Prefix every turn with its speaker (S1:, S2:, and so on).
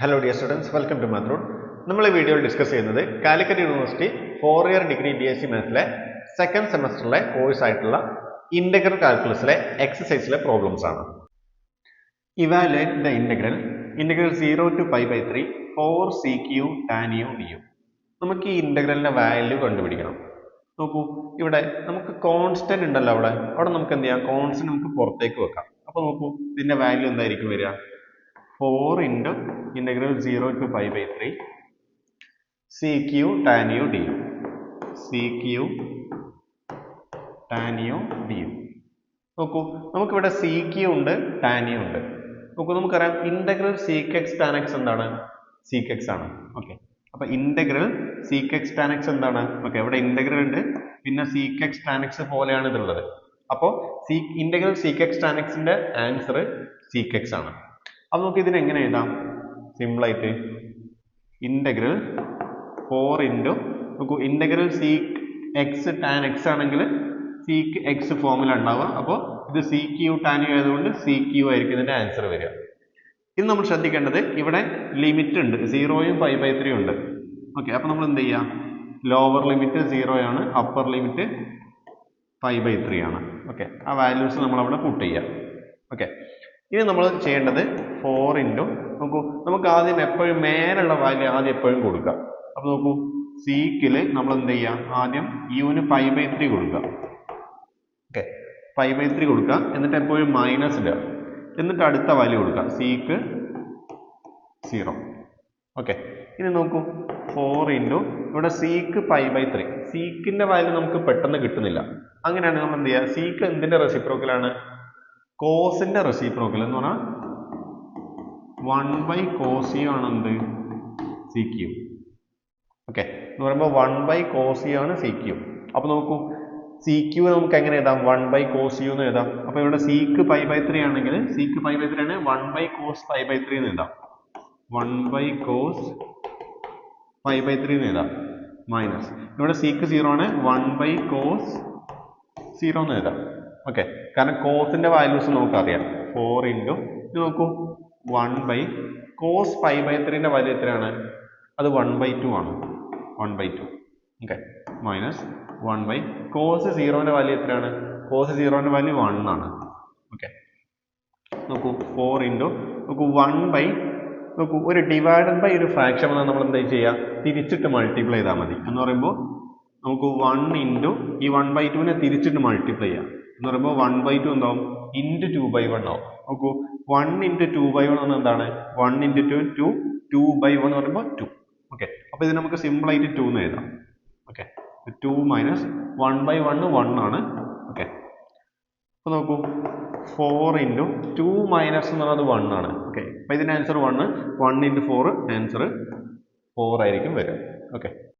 S1: Hello dear students welcome to മാത്രൂൺ നമ്മൾ ഈ വീഡിയോയിൽ ഡിസ്കസ് ചെയ്യുന്നത് Calicut university four year degree B S C മാത്സിലെ second സെമസ്റ്ററിലെ കോഴ്സ് ആയിട്ടുള്ള ഇന്റഗ്രൽ കാൽക്കുലസിലെ എക്സസൈസിലെ പ്രോബ്ലംസ് ആണ്. Evaluate the integral integral zero to pi by three four sec u tan u നമുക്ക് ഈ ഇന്റഗ്രലിന്റെ വാല്യൂ കണ്ടുപിടിക്കണം. നോക്കൂ ഇവിടെ നമുക്ക് കോൺസ്റ്റന്റ് ഉണ്ടല്ലോ അവിടെ. അവിടെ നമുക്ക് എന്ത് ചെയ്യാം? കോൺസ്റ്റന്റ് നമുക്ക് പുറത്തേക്ക് വെക്കാം. അപ്പൊ നോക്കൂ ഇതിന്റെ വാല്യൂ എന്തായിരിക്കും വരിക? Four into integral zero to pi by three sec u tan u d u sec u tan u d u നോക്കൂ നമുക്കിവിടെ സി ക്യു ഉണ്ട് ടാൻ യു ഉണ്ട്. നോക്കൂ നമുക്കറിയാം ഇന്റഗ്രൽ സീക്കെക്സ് ടാൻ എക്സ് എന്താണ്? സീക്കെക്സ് ആണ്. ഓക്കെ അപ്പൊ integral sec x tan x എന്താണ്? ഓക്കെ ഇവിടെ ഇന്റഗ്രൽ ഉണ്ട് പിന്നെ സീക്കെക്സ് ടാൻ എക്സ് പോലെയാണ് ഇതുള്ളത് അപ്പോൾ സീ ഇന്റഗ്രൽ സീക്കെക്സ് ടാൻ എക്സിന്റെ ആൻസർ സീക്കെക്സ് ആണ്. അപ്പൊ നമുക്ക് ഇതിനെ എങ്ങനെ എഴുതാം? സിമ്പിൾ ആയിട്ട്. ഇന്റഗ്രൽ ഫോർ ഇന്റു നോക്കൂ integral sec x tan x ആണെങ്കിൽ സീക്ക് എക്സ് ഫോമിൽ ഉണ്ടാവുക. അപ്പോൾ ഇത് സി ക്യു ടാൻ യു ആയതുകൊണ്ട് സി ക്യു ആയിരിക്കും ഇതിന്റെ ആൻസർ വരിക. ഇത് നമ്മൾ ശ്രദ്ധിക്കേണ്ടത് ഇവിടെ ലിമിറ്റ് ഉണ്ട്. സീറോയും ഫൈവ് ബൈ ത്രീ ഉണ്ട്. ഓക്കെ അപ്പോൾ നമ്മൾ എന്ത് ചെയ്യുക ലോവർ ലിമിറ്റ് സീറോ ആണ്. Upper limit pi by three ആണ്. ഓക്കെ ആ വാല്യൂസ് നമ്മൾ അവിടെ പുട്ട് ചെയ്യാം. ഓക്കെ ഇനി നമ്മൾ ചെയ്യേണ്ടത് ഫോർ ഇന്റു നോക്കൂ നമുക്ക് ആദ്യം എപ്പോഴും മേലുള്ള വാല്യൂ ആദ്യം എപ്പോഴും കൊടുക്കുക. അപ്പോൾ നോക്കൂ സീക്കിൽ നമ്മൾ എന്ത് ചെയ്യാം ആദ്യം യുവിന് ഫൈവ് ബൈ ത്രീ കൊടുക്കുക. ഓക്കെ ഫൈവ് ബൈ ത്രീ കൊടുക്കുക. എന്നിട്ട് എപ്പോഴും മൈനസ് ഇടുക. എന്നിട്ട് അടുത്ത വാല്യൂ കൊടുക്കുക. സീക്ക് സീറോ ഓക്കെ ഇനി നോക്കൂ ഫോർ ഇന്റു ഇവിടെ സീക്ക് ഫൈവ് ബൈ ത്രീ സീക്കിന്റെ വാല്യൂ നമുക്ക് പെട്ടെന്ന് കിട്ടുന്നില്ല. അങ്ങനെയാണെങ്കിൽ നമ്മൾ എന്ത് ചെയ്യുക? സീക്ക് എന്തിന്റെ റെസിപ്രോക്കലാണ് കോസിന്റെ റെസിപ്രോക്കൽ എന്ന് പറഞ്ഞാൽ വൺ ബൈ കോസി ആണ് എന്ത്? സി ക്യൂ ഓക്കെ എന്ന് പറയുമ്പോൾ വൺ ബൈ കോസി ആണ് സി ക്യൂ അപ്പോൾ നോക്കൂ. സി ക്യൂ നമുക്ക് എങ്ങനെ എഴുതാം? വൺ ബൈ കോസ് യു എന്ന് എഴുതാം. അപ്പോൾ ഇവിടെ സീക്ക് ഫൈവ് ബൈ ത്രീ ആണെങ്കിൽ സീക്ക് ഫൈവ് ബൈ ത്രീ ആണ് one by cos five by three എന്ന് എഴുതാം. One by cos five by three എന്ന് എഴുതാം. മൈനസ് ഇവിടെ സീക്ക് സീറോ ആണ്. വൺ ബൈ കോസ് സീറോ എന്ന് എഴുതാം. ഓക്കെ കാരണം കോസിന്റെ വാല്യൂസ് നമുക്കറിയാം. ഫോർ ഇന്റു ഇത് നോക്കൂ. One by cos pi by ത്രീന്റെ value എത്രയാണ്? അത് വൺ ബൈ ടു ആണ്. One by two okay minus one by cos സീറോന്റെ value എത്രയാണ്? കോസ് സീറോന്റെ വാല്യൂ വൺ ആണ്. ഓക്കെ നോക്കൂ ഫോർ ഇന്റു നോക്കൂ വൺ ബൈ നോക്കൂ ഒരു ഡിവൈഡഡ് ബൈ ഒരു ഫ്രാക്ഷൻ വന്നാൽ നമ്മൾ എന്താ ചെയ്യുക? തിരിച്ചിട്ട് മൾട്ടിപ്ലൈ ചെയ്താൽ മതി. എന്ന് പറയുമ്പോൾ നമുക്ക് വൺ ഇന്റു ഈ വൺ ബൈ ടുവിനെ തിരിച്ചിട്ട് മൾട്ടിപ്ലൈ ചെയ്യാം. എന്ന് പറയുമ്പോൾ വൺ ബൈ ടു എന്താവും? ഇന്റു ടു ബൈ വൺ ആവും. നോക്കൂ one into two by one എന്ന് എന്താണ്? One into two two two by one എന്ന് പറയുമ്പോൾ ടു ഓക്കെ അപ്പോൾ ഇത് നമുക്ക് സിമ്പിൾ ആയിട്ട് ടു എന്ന് എഴുതാം. Okay two minus one by one one ആണ്. ഓക്കെ അപ്പോൾ നോക്കൂ ഫോർ ഇന്റു ടു മൈനസ് എന്ന് പറയുന്നത് വൺ ആണ്. ഓക്കെ അപ്പോൾ ഇതിന്റെ answer one one into four answer four ആയിരിക്കും വരിക. ഓക്കെ